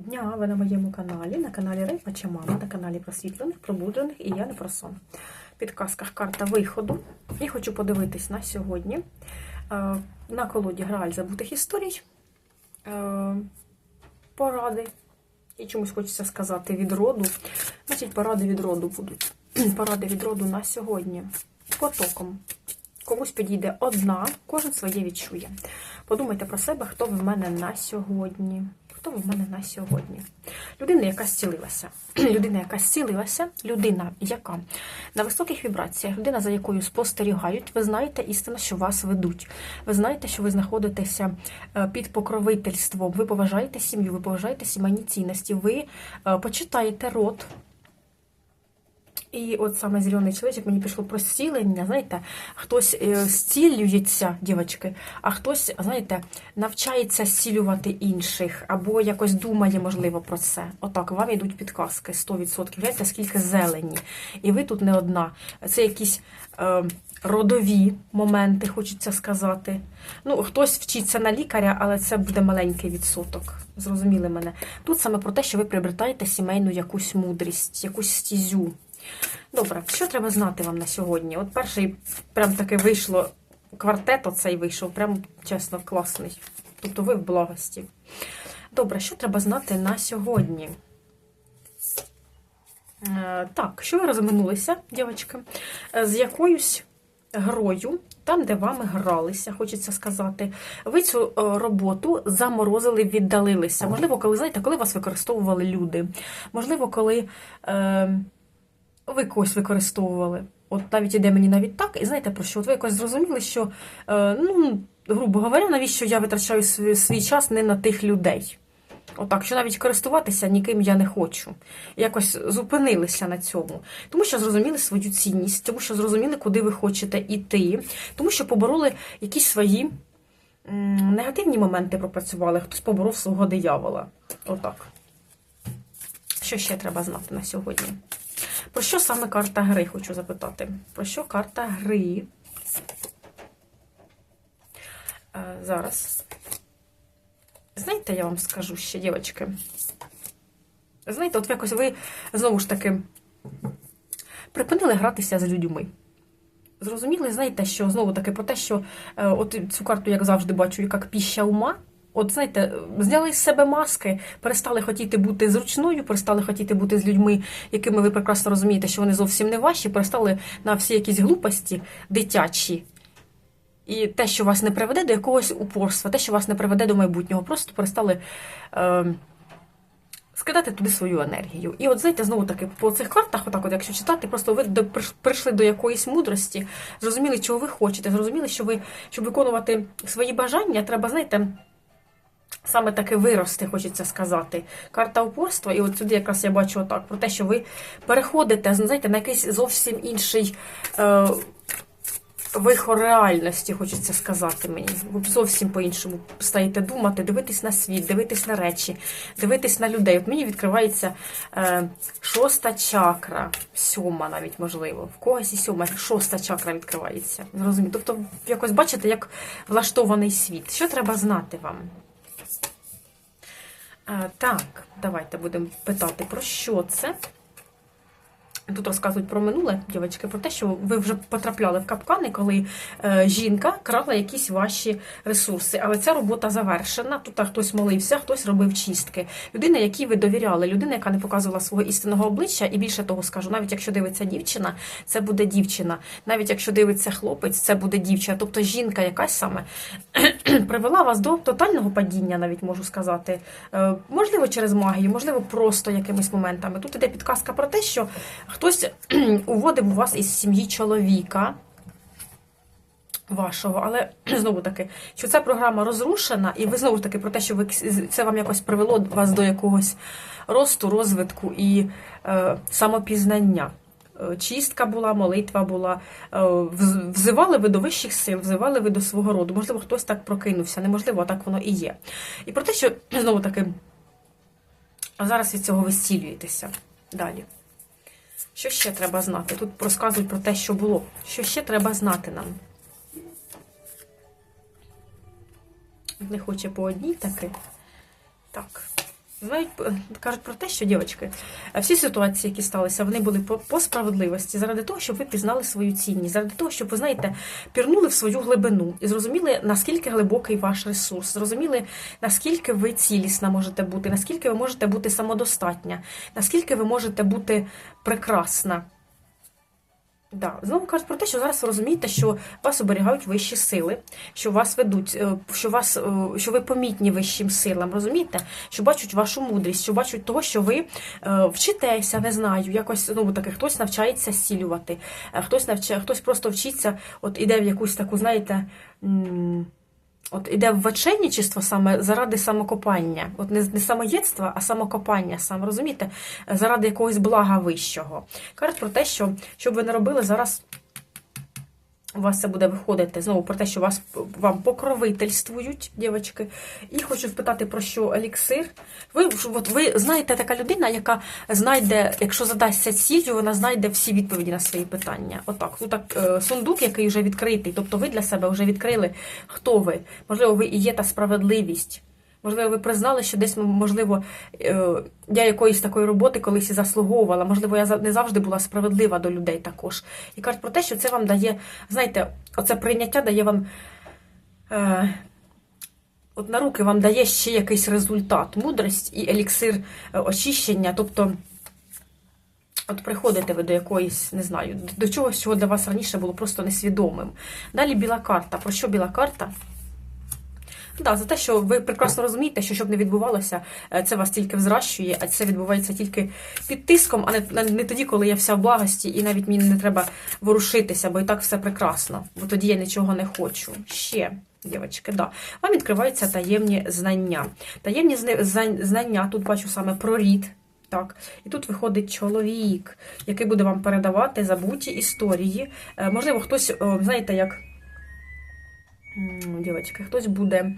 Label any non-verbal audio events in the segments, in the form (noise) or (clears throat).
Дня ви на моєму каналі, на каналі Рейпа чи Мама, на каналі просвітлених, пробуджених і я не про сон. В підказках карта виходу. І хочу подивитись на сьогодні. Е, На колоді Грааль забутих історій. Е, Поради. І чомусь хочеться сказати від роду. Значить, поради від роду будуть. (clears throat) Поради від роду на сьогодні. Потоком. Комусь підійде одна, кожен своє відчує. Подумайте про себе, хто в мене на сьогодні. Хто в мене на сьогодні? Людина, яка зцілилася. (clears throat) Людина, яка зцілилася, людина, яка на високих вібраціях, людина, за якою спостерігають, ви знаєте істину, що вас ведуть. Ви знаєте, що ви знаходитеся е, під покровительством. Ви поважаєте сім'ю, ви поважаєте сімейні цінності, ви е, почитаєте род. І от саме зелений чоловічок мені пішло про зцілення, знаєте, хтось е, зцілюється, дівчатки, а хтось, знаєте, навчається зцілювати інших, або якось думає, можливо, про це. Отак, вам йдуть підказки 100%. Гляньте, скільки зелені. І ви тут не одна. Це якісь е, родові моменти, хочеться сказати. Ну, хтось вчиться на лікаря, але це буде маленький відсоток. Зрозуміли мене. Тут саме про те, що ви приобретаєте сімейну якусь мудрість, якусь стізю. Добре, що треба знати вам на сьогодні? От перший прям таки вийшло квартет, оцей вийшов, прям чесно, класний. Тобто ви в благості. Добре, що треба знати на сьогодні? Е, Так, що ви розминулися, дівчатки, е, з якоюсь грою, там, де вами гралися, хочеться сказати, ви цю е, роботу заморозили, віддалилися. Можливо, коли знаєте, коли вас використовували люди, можливо, коли. Е, ви когось використовували. От навіть іде мені навіть так, і знаєте про що? От ви якось зрозуміли, що, е, ну, грубо говоря, навіщо я витрачаю свій, свій час не на тих людей. Отак, що навіть користуватися ніким я не хочу. Якось зупинилися на цьому. Тому що зрозуміли свою цінність, тому що зрозуміли, куди ви хочете йти, тому що побороли якісь свої негативні моменти пропрацювали, хтось поборов свого диявола. Отак. Що ще треба знати на сьогодні? Про що саме карта гри, хочу запитати? Про що карта гри? Е, зараз. Знаєте, я вам скажу ще, дівчатки. Знаєте, от якось ви знову ж таки припинили гратися з людьми. Зрозуміли, знаєте, що знову таки про те, що е, от цю карту, як завжди, бачу, як піща ума. От знаєте, зняли з себе маски, перестали хотіти бути зручною, перестали хотіти бути з людьми, якими ви прекрасно розумієте, що вони зовсім не ваші, перестали на всі якісь глупості дитячі. І те, що вас не приведе до якогось упорства, те, що вас не приведе до майбутнього, просто перестали е, скидати туди свою енергію. І от знаєте, знову таки, по цих картах, отак, от, якщо читати, просто ви до, прийшли до якоїсь мудрості, зрозуміли, чого ви хочете, зрозуміли, що ви, щоб виконувати свої бажання, треба, знаєте. Саме таки вирости, хочеться сказати. Карта упорства, і от сюди якраз я бачу отак, про те, що ви переходите, знаєте, на якийсь зовсім інший е, вихор реальності, хочеться сказати мені. Ви зовсім по-іншому стаєте думати, дивитись на світ, дивитись на речі, дивитись на людей. От мені відкривається е, шоста чакра, сьома навіть можливо. В когось і сьома, шоста чакра відкривається. Зрозуміло. Тобто, якось бачите, як влаштований світ. Що треба знати вам? Так, давайте будемо питати, про що це. Тут розказують про минуле, дівчатки, про те, що ви вже потрапляли в капкани, коли е, жінка крала якісь ваші ресурси. Але ця робота завершена. Тут хтось молився, хтось робив чистки. Людина, якій ви довіряли, людина, яка не показувала свого істинного обличчя, і більше того скажу, навіть якщо дивиться дівчина, це буде дівчина. Навіть якщо дивиться хлопець, це буде дівчина. Тобто жінка якась саме (clears throat) привела вас до тотального падіння, навіть можу сказати. Е, можливо, через магію, можливо, просто якимись моментами. Тут іде підказка про те, що хтось уводив у вас із сім'ї чоловіка вашого, але знову таки, що ця програма розрушена, і ви знову ж таки про те, що ви це вам якось привело вас до якогось росту, розвитку і е, самопізнання. Е, Чистка була, молитва була, е, взивали ви до вищих сил, взивали ви до свого роду. Можливо, хтось так прокинувся, неможливо, а так воно і є. І про те, що знову таки зараз від цього ви зцілюєтеся. Далі. Що ще треба знати? Тут розказують про те, що було. Що ще треба знати нам? Не хоче по одній таки. Так. Знають, кажуть про те, що дівчатки, всі ситуації, які сталися, вони були по, по справедливості, заради того, щоб ви пізнали свою цінність, заради того, щоб ви знаєте, пірнули в свою глибину і зрозуміли, наскільки глибокий ваш ресурс, зрозуміли, наскільки ви цілісна можете бути, наскільки ви можете бути самодостатня, наскільки ви можете бути прекрасна. Да. Знову кажуть про те, що зараз розумієте, що вас оберігають вищі сили, що вас ведуть, е, що вас, е, що ви помітні вищим силам, розумієте? Що бачать вашу мудрість, що бачать того, що ви е, вчитеся, не знаю, якось знову таки хтось навчається сілювати, хтось навчає, хтось просто вчиться, от іде в якусь таку, знаєте. От іде в саме заради самокопання. От не, не самоєдства, а самокопання, сам розумієте, заради якогось блага вищого. Кажуть про те, що що б ви не робили зараз. У вас це буде виходити знову про те, що вас вам покровительствують, дівчатки. І хочу спитати про що еліксир. Ви от ви знаєте, така людина, яка знайде, якщо задасться ціллю, вона знайде всі відповіді на свої питання. Отак. Ну так е, сундук, який вже відкритий. Тобто ви для себе вже відкрили, хто ви. Можливо, ви і є та справедливість. Можливо, ви признали, що десь, можливо, е, я якоїсь такої роботи колись і заслуговувала. Можливо, я не завжди була справедлива до людей також. І кажуть про те, що це вам дає, знаєте, оце прийняття дає вам. Е, От на руки вам дає ще якийсь результат, мудрість і еліксир е, очищення. Тобто, от приходите ви до якоїсь, не знаю, до чогось, чого для вас раніше було просто несвідомим. Далі біла карта. Про що біла карта? Да, за те, що ви прекрасно розумієте, що щоб не відбувалося, е, це вас тільки взращує, а це відбувається тільки під тиском, а не, не тоді, коли я вся в благості, і навіть мені не треба ворушитися, бо і так все прекрасно. Бо тоді я нічого не хочу. Ще, дівчатки, да. Вам відкриваються таємні знання. Таємні зна- зна- знання, тут бачу саме про рід. Так, і тут виходить чоловік, який буде вам передавати забуті історії. Е, Можливо, хтось, знаєте, як Дівчатки, хтось буде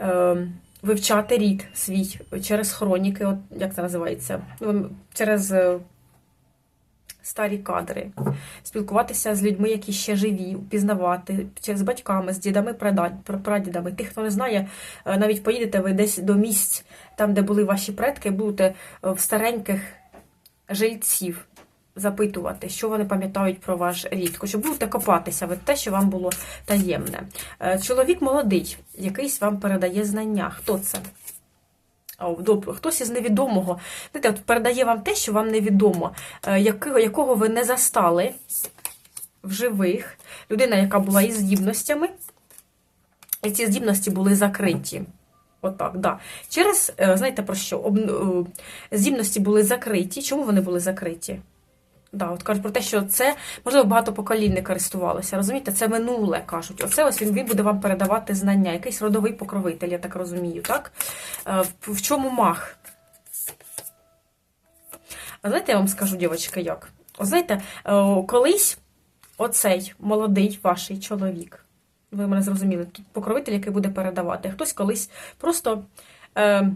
е, вивчати рід свій через хроніки, от як це називається? Ну, Через е, старі кадри, спілкуватися з людьми, які ще живі, пізнавати, з батьками, з дідами, прадідами. Тих, хто не знає, е, навіть поїдете ви десь до місць, там, де були ваші предки, будете в стареньких жильців запитувати, що вони пам'ятають про ваш рід, що будете копатися в те, що вам було таємне. Е, Чоловік молодий, якийсь вам передає знання. Хто це? Хтось із невідомого. Знаєте, от передає вам те, що вам невідомо, е, якого, ви не застали в живих. Людина, яка була із здібностями, і ці здібності були закриті. Отак, да. Через, е, знаєте про що? Здібності були закриті. Чому вони були закриті? Да, от кажуть про те, що це, можливо, багато поколінь не користувалося. Розумієте, це минуле кажуть. Оце ось він, буде вам передавати знання, якийсь родовий покровитель, я так розумію, так? Е, В, чому мах? А знаєте, я вам скажу, дівчатки, як? От знаєте, е, колись оцей молодий ваш чоловік, ви мене зрозуміли, тут покровитель, який буде передавати. Хтось колись просто. Е,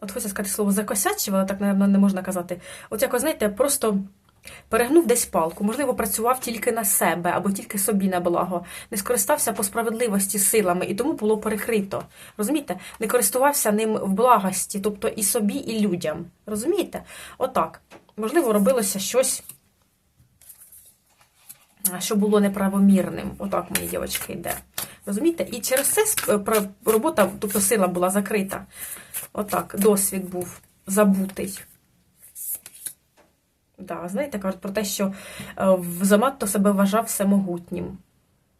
От хочеться сказати слово закосячив, але так, напевно, не можна казати. От якось, знаєте, просто перегнув десь палку, можливо, працював тільки на себе або тільки собі на благо, не скористався по справедливості силами, і тому було перекрито. Розумієте? Не користувався ним в благості, тобто і собі, і людям. Розумієте? Отак. Можливо, робилося щось. Що було неправомірним. Отак мені, дівчатки, йде. Розумієте? І через це робота, тобто сила була закрита. Отак, досвід був забутий. Да, знаєте, кажуть про те, що е, занадто себе вважав всемогутнім.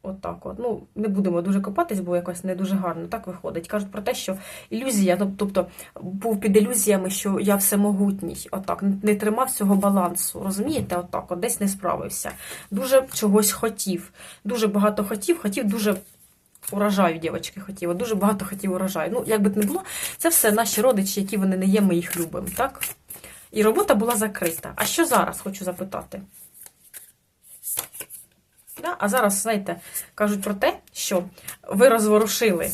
Отак от. Ну, не будемо дуже копатись, бо якось не дуже гарно так виходить. Кажуть про те, що ілюзія, тобто був під ілюзіями, що я всемогутній. Отак, не тримав цього балансу. Розумієте, отак, от десь не справився. Дуже чогось хотів. Дуже багато хотів, хотів дуже урожаю, дівчатки, хотіла. Дуже багато хотів урожаю. Ну, як би не було, це все наші родичі, які вони не є, ми їх любимо, так? І робота була закрита. А що зараз, хочу запитати? Да? А зараз, знаєте, кажуть про те, що ви розворушили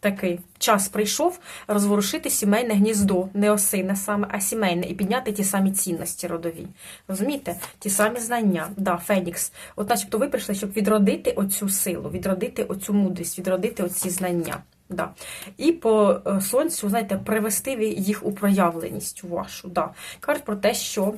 такий час прийшов розворушити сімейне гніздо, не осине саме, а сімейне, і підняти ті самі цінності родові. Розумієте? Ті самі знання. Да, Фенікс. От начебто ви прийшли, щоб відродити оцю силу, відродити оцю мудрість, відродити оці знання. Да. І по е, сонцю, знаєте, привести їх у проявленість вашу. Да. Кажуть про те, що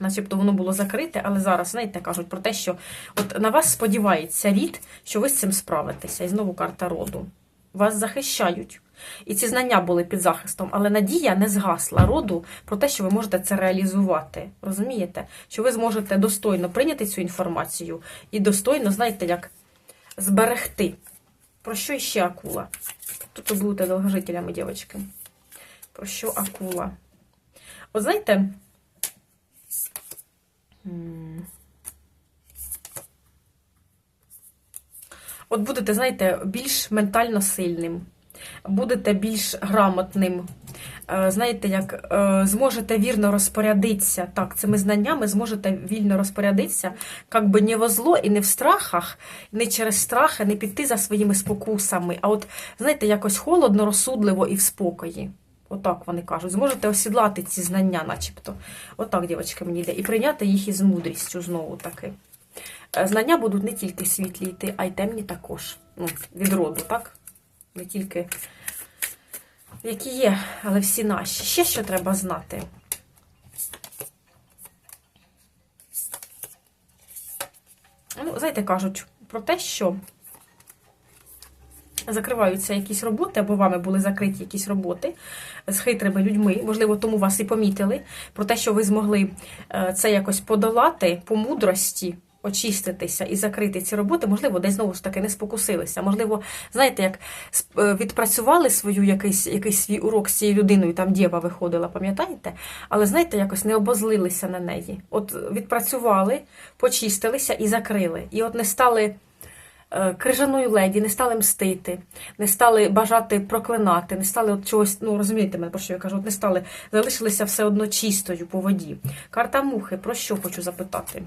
начебто воно було закрите, але зараз, знаєте, кажуть про те, що от на вас сподівається рід, що ви з цим справитеся. І знову карта роду. Вас захищають. І ці знання були під захистом, але надія не згасла роду про те, що ви можете це реалізувати. Розумієте? Що ви зможете достойно прийняти цю інформацію і достойно, знаєте, як зберегти. Про що іще акула? Тут ви будете довгожителями, дівчатки. Про що акула? От знаєте. От будете, знаєте, більш ментально сильним, будете більш грамотним. Е, Знаєте, як е, зможете вірно розпорядитися, так, цими знаннями зможете вільно розпорядитися, як би не во зло і не в страхах, не через страхи, не піти за своїми спокусами, а от, знаєте, якось холодно, розсудливо і в спокої. Отак вони кажуть. Зможете осідлати ці знання, начебто. Отак, дівчатка, мені йде. І прийняти їх із мудрістю знову таки. Е, Знання будуть не тільки світлі йти, а й темні також. Ну, від роду, так? Не тільки які є, але всі наші. Ще що треба знати. Ну, знаєте, кажуть про те, що закриваються якісь роботи, або вами були закриті якісь роботи з хитрими людьми, можливо, тому вас і помітили, про те, що ви змогли е, це якось подолати по мудрості, очиститися і закрити ці роботи, можливо, десь знову ж таки не спокусилися. Можливо, знаєте, як е, відпрацювали свою якийсь, якийсь свій урок з цією людиною, там дєва виходила, пам'ятаєте? Але знаєте, якось не обозлилися на неї. От відпрацювали, почистилися і закрили. І от не стали крижаною леді, не стали мстити, не стали бажати проклинати, не стали от чогось, ну розумієте мене, про що я кажу, от не стали, залишилися все одно чистою по воді. Карта мухи, про що хочу запитати?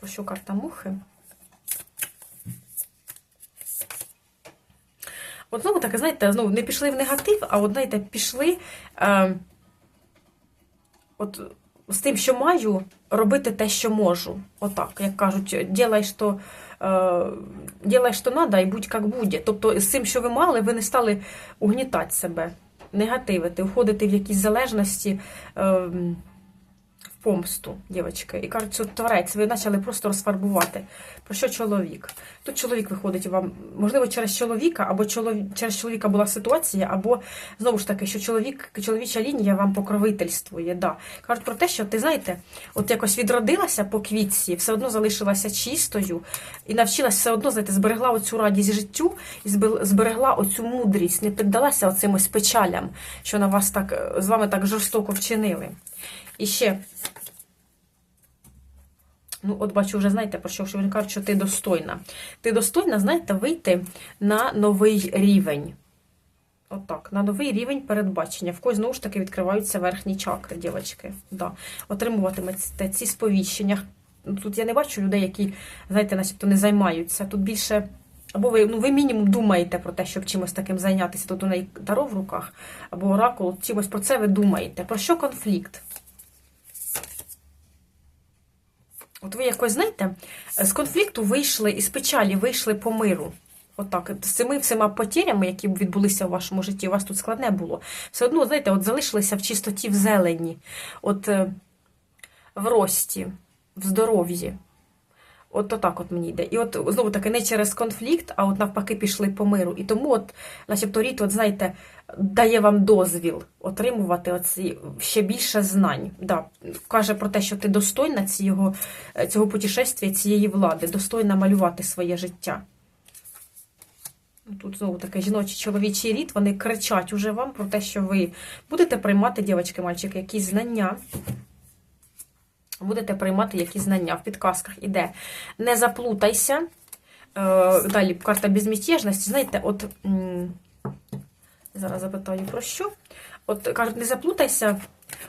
Про що карта мухи? От знову таке, знаєте, знову не пішли в негатив, а от, знаєте, пішли е, от, з тим, що маю, робити те, що можу. Отак, як кажуть, ділай, що, е, ділай, що треба, і будь як буде. Тобто, з цим, що ви мали, ви не стали угнітати себе, негативити, входити в якісь залежності. Помсту, дівчатки. І кажуть, що творець, ви почали просто розфарбувати. Про що чоловік? Тут чоловік виходить вам, можливо, через чоловіка, або чолов... через чоловіка була ситуація, або знову ж таки, що чоловік, чоловіча лінія вам покровительствує. Да. Кажуть про те, що ти знаєте, от якось відродилася по квітці, все одно залишилася чистою і навчилася все одно, знаєте, зберегла оцю радість життю і зберегла оцю мудрість, не піддалася оцим печалям, що на вас так з вами так жорстоко вчинили. І ще Ну, от бачу, вже знаєте, про що, що він каже, що ти достойна. Ти достойна, знаєте, вийти на новий рівень. Отак, на новий рівень передбачення. В когось, знову ж таки, відкриваються верхні чакри, дівчатки. Да. Отримуватимете ці сповіщення. Ну, Тут я не бачу людей, які, знаєте, начебто не займаються. Тут більше. Або ви, ну, ви мінімум думаєте про те, щоб чимось таким зайнятися. Тут у неї таро в руках, або оракул, чимось про це ви думаєте. Про що конфлікт? От ви якось, знаєте, з конфлікту вийшли, із печалі вийшли по миру. Отак, з цими всіма потірями, які відбулися у вашому житті, у вас тут складне було. Все одно, знаєте, от залишилися в чистоті, в зелені, от е, в рості, в здоров'ї. От отак от мені йде. І от знову таки не через конфлікт, а от навпаки пішли по миру. І тому, от, начебто, рід, от знаєте, дає вам дозвіл отримувати оці ще більше знань. Да, каже про те, що ти достойна цього, цього путешествия, цієї влади, достойна малювати своє життя. Тут знову таке жіночий чоловічий рід, вони кричать уже вам про те, що ви будете приймати, дівчатки, мальчики, якісь знання. Будете приймати якісь знання. В підказках іде. Не заплутайся. Е, Далі карта безмятежності. Знаєте, от зараз запитаю про що. От кажуть, не заплутайся.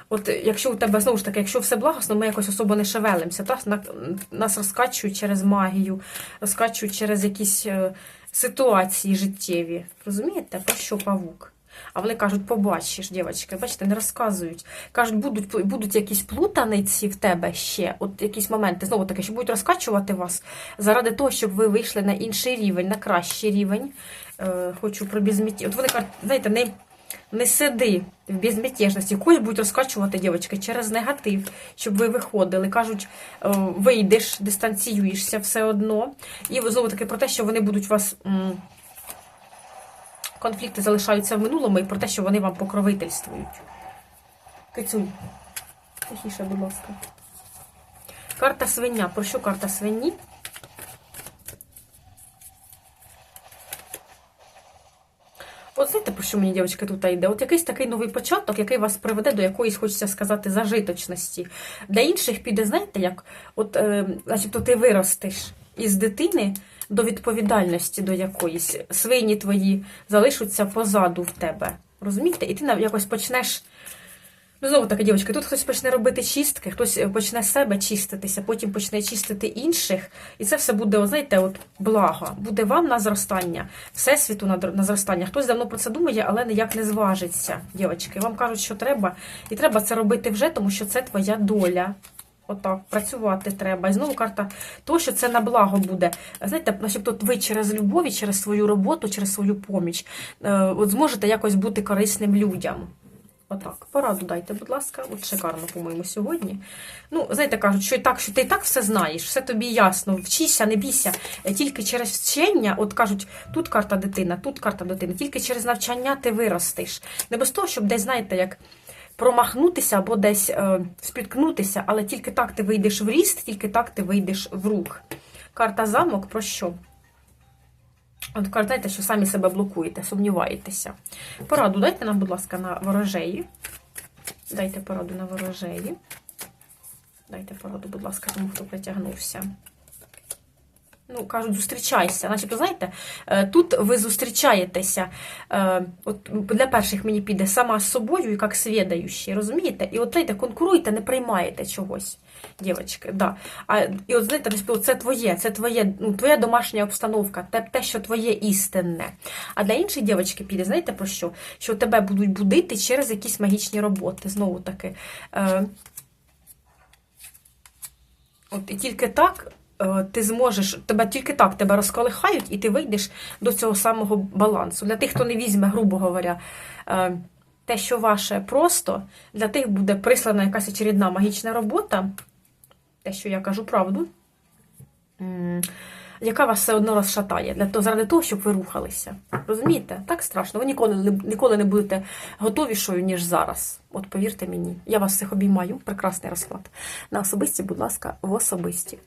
От якщо у тебе знову ж таки, якщо все благосно, ми якось особо не шевелимося. На- Нас розкачують через магію, розкачують через якісь е, ситуації життєві. Розумієте, про що павук? А вони кажуть, побачиш, дівчатки, бачите, не розказують. Кажуть, будуть, будуть якісь плутаниці в тебе ще, от якісь моменти, знову таки, що будуть розкачувати вас заради того, щоб ви вийшли на інший рівень, на кращий рівень. Е, хочу про безміття. От вони кажуть, знаєте, не, не сиди в безмятежності. Когось будуть розкачувати, дівчатки, через негатив, щоб ви виходили. Кажуть, е, вийдеш, дистанціюєшся все одно. І знову таки про те, що вони будуть вас. Конфлікти залишаються в минулому і про те, що вони вам покровительствують. Кицюнь, тихіше, будь ласка. Карта свиня. Про що карта свині? От знаєте, про що мені, дівчатка, тут йде? От якийсь такий новий початок, який вас приведе до якоїсь, хочеться сказати, зажиточності. Для інших піде, знаєте, як от, е, начебто ти виростеш із дитини до відповідальності до якоїсь. Свині твої залишаться позаду в тебе. Розумієте? І ти якось почнеш. Ну, знову таки, дівчатки, тут хтось почне робити чистки, хтось е, почне себе чиститися, потім почне чистити інших. І це все буде, знаєте, от благо. Буде вам на зростання, всесвіту на, на зростання. Хтось давно про це думає, але ніяк не зважиться, дівчатки. Вам кажуть, що треба, і треба це робити вже, тому що це твоя доля. Отак, працювати треба. І знову карта того, що це на благо буде. Знаєте, начебто ви через любов через свою роботу, через свою поміч, е, от зможете якось бути корисним людям. Отак, пораду дайте, будь ласка, от шикарно, по-моєму, сьогодні. Ну, знаєте, кажуть, що і так, що ти і так все знаєш, все тобі ясно, вчися, не бійся. Е, Тільки через вчення, от кажуть, тут карта дитина, тут карта дитина, тільки через навчання ти виростеш. Не без того, щоб десь, знаєте, як промахнутися або десь е, спіткнутися, але тільки так ти вийдеш в ріст, тільки так ти вийдеш в рух. Карта замок про що? От знаєте, що самі себе блокуєте, сумніваєтеся. Пораду дайте нам, будь ласка, на ворожеї. Дайте пораду на ворожеї. Дайте пораду, будь ласка, тому хто притягнувся. Ну, кажуть, зустрічайся. Начебто, знаєте, е, тут ви зустрічаєтеся. е, От для перших мені піде сама з собою, як свідаючі, розумієте? І от знаєте, конкуруйте, не приймаєте чогось, дівчатки. Да. А, і от знаєте, це твоє, це твоє, ну, твоя домашня обстановка, те, те, що твоє істинне. А для інших дівчатки піде, знаєте про що? Що тебе будуть будити через якісь магічні роботи. Знову таки. Е, От і тільки так ти зможеш, тебе тільки так тебе розколихають, і ти вийдеш до цього самого балансу. Для тих, хто не візьме, грубо говоря, е, те, що ваше просто, для тих буде прислана якась очередна магічна робота, те, що я кажу правду, яка вас все одно розшатає, для того, заради того, щоб ви рухалися. Розумієте? Так страшно. Ви ніколи, ніколи не будете готовішою, ніж зараз. От повірте мені, я вас всіх обіймаю. Прекрасний розклад. На особисті, будь ласка, в особисті.